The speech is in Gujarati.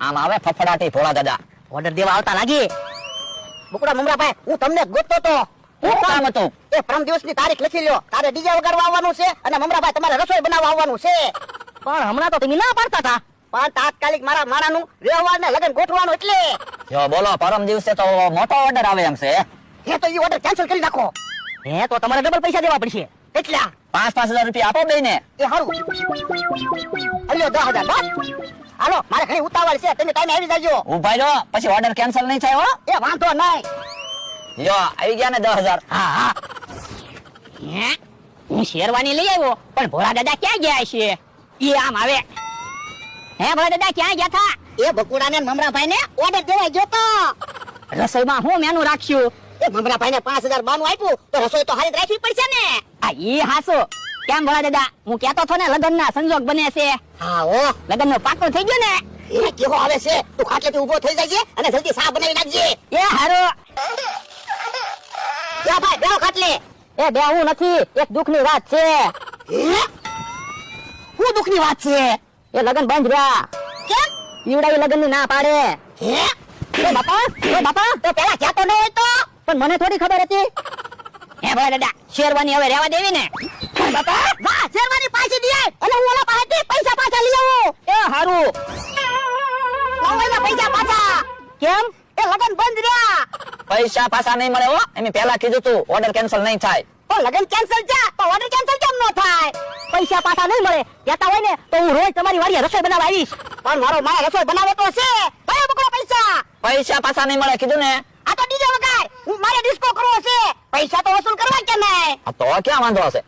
આમ આવે ફફડાટી ભોળા દાદા. ઓર્ડર દેવા આવતા લાગી. બુકડા મમરાભાઈ હું તમને ગોતતો તો. હું કામ હતું. એ પરમ દિવસની તારીખ લખી લ્યો. તારે ડીજે વગાડવા આવવાનું છે અને મમરાભાઈ તમારે રસોઈ બનાવવા આવવાનું છે. પણ હમણાં તો તમે ના પાડતા હતા. પણ તાત્કાલિક મારા માણાનું વ્યવહાર ને લગન ગોઠવાનું એટલે. જો બોલો પરમ દિવસે તો મોટો ઓર્ડર આવે એમ છે. હે તો એ ઓર્ડર કેન્સલ કરી નાખો. હે તો તમારે ડબલ પૈસા દેવા પડશે. એટલા? પાંચ પાંચ હજાર રૂપિયા આપો બેને એ હારું. અલ્યો દસ હજાર બસ હાલો મારે ઘણી ઉતાવળ છે તમે ટાઈમે આવી જજો. ઉભાઈ રહો પછી ઓર્ડર કેન્સલ નહીં થાય હો. એ વાંધો નહીં. જો આવી ગયા ને દસ હજાર. હા હા. શેરવાની લઈ આવ્યો પણ ભોળા દાદા ક્યાં ગયા છે? એ આમ આવે. હે ભોળા દાદા ક્યાં ગયા થા? એ બકુડા ને મમરાભાઈ ને ઓર્ડર દેવા ગયો તો. રસોઈમાં હું મેનુ રાખ્યું? એ મમરાભાઈ ને પાંચ હજાર બાનું આપ્યું તો રસોઈ તો હારી જ રાખવી પડશે ને. આ ઈ હાસો. કેમ ભલા દાદા? હું કેતો છો ને લગન ના સંજોગ બને છે. હા ઓ લગન નો પાકો થઈ ગયો ને. એ કેવો આવે છે? તું ખાટલેથી ઊભો થઈ જજે અને જલ્દી સા બનાવી નાખજે. એ હારો. યા ભાઈ બેહો ખાટલે. એ બેહું નથી એક દુઃખની વાત છે. શું દુઃખની વાત છે? એ લગ્ન બંધ રહ્યા. કેમ? ઈવડાઈ લગનની ના પાડે. હે? એ બાપા એ બાપા તો પેલા કહેતો ન હોય તો? પણ મને થોડી ખબર હતી. હે ભાઈ દાદા શેરવાની હવે રહેવા દેવી ને? બાપા વાહ શેરવાની પાછી દે. અને હું ઓલા પાસેથી પૈસા પાછા લઈ આવું. એ હારું. લાવો પૈસા પાછા. કેમ? એ લગન બંધ રહ્યા. પૈસા પાછા નહીં મળે હો. એમ પેલા કીધું તું ઓર્ડર કેન્સલ નહીં થાય. તો લગન કેન્સલ છે. તો ઓર્ડર કેન્સલ કેમ નો થાય? પૈસા પાછા નહીં મળે. કહેતા હોય ને તો હું રોજ તમારી વાડીએ રસોઈ બનાવવા આવીશ. પણ મારો મારા રસોઈ બનાવે તો છે. ભાઈ બકરો પૈસા. પૈસા પાછા નહીં મળે કીધું ને? હું મારે ડિસ્કો કરવો છે. પૈસા તો વસૂલ કરવા કે નહીં તો ક્યાં વાંધો હશે?